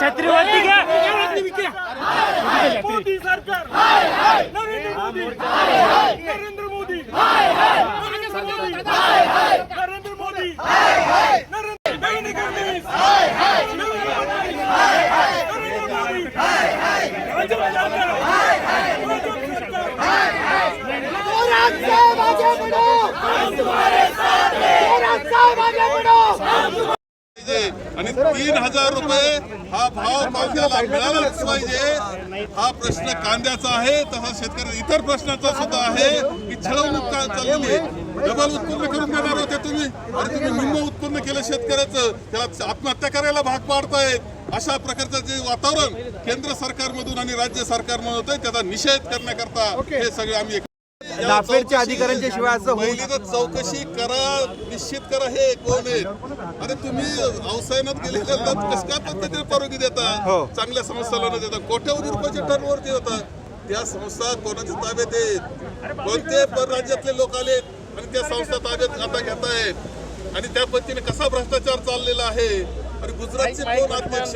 छत्रीवरती घ्या. मोदी सरकार. नरेंद्र मोदी. नरेंद्र मोदी. नरेंद्र मोदी. नरेंद्र फडणवीस नरेंद्र मोदी भाजप सरकार भाजप सरकार पाहिजे आणि तीन हजार रुपये हा भाव कांद्याला मिळालाच पाहिजे. हा प्रश्न कांद्याचा आहे तसा शेतकरी इतर प्रश्नाचा सुद्धा आहे. की छळवणूक का चाललेली डबल उत्पन्न करून देणार होते तुम्ही. अरे तुम्ही निम्म उत्पन्न केलं शेतकऱ्याचं. त्याला आत्महत्या करायला भाग पाडतायत. अशा प्रकारचं जे वातावरण केंद्र सरकारमधून आणि राज्य सरकारमधून होतंय त्याचा निषेध करण्याकरता हे सगळे आम्ही नाफेडच्या चौकशी- अधिकाऱ्यांच्या शिवाय असं पहिलीच चौकशी करा निश्चित करा हे कोण आहेत अरे तुम्ही अवसायनात गेलेल्या कस काय पद्धतीने परवानगी देता? हो. चांगल्या संस्थाला न देता कोट्यावधी रुपयाचे टर्नवरती होतात त्या संस्था कोणाच्या ताब्यात आहेत कोणते परराज्यातले लोक आलेत आणि त्या संस्था ताब्यात आता घेत आहेत आणि त्या पद्धतीने कसा भ्रष्टाचार चाललेला आहे? आणि गुजरातचे कोण अध्यक्ष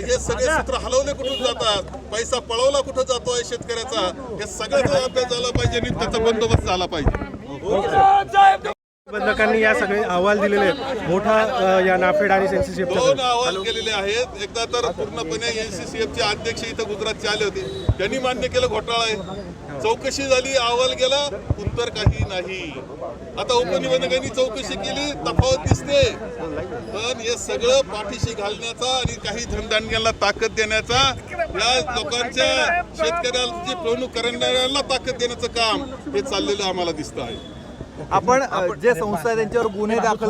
हे सगळे सूत्र हलवले कुठून जातात? पैसा पळवला कुठं जातोय शेतकऱ्याचा? हे सगळ्याचा अभ्यास झाला पाहिजे आणि त्याचा बंदोबस्त झाला पाहिजे. बंधकांनी या सगळे अहवाल दिलेले आहेत. मोठा या नाफेड आणि दोन अहवाल केलेले आहेत. एकदा तर पूर्णपणे एनसीसीएफ चे अध्यक्ष इथं गुजरातचे आले होते. त्यांनी मान्य केलं घोटाळा आहे. चौकशी झाली अहवाल गेला उत्तर काही नाही. आता उपनिबंधकांनी चौकशी केली तफावत दिसते. पण हे सगळं पाठीशी घालण्याचा आणि काही धनधान्याला ताकद देण्याचा या लोकांच्या शेतकऱ्यांची फसवणूक करणाऱ्यांना ताकद देण्याचं काम हे चाललेलं आम्हाला दिसतं आहे. आपण जे संस्था त्यांच्यावर गुन्हे दाखल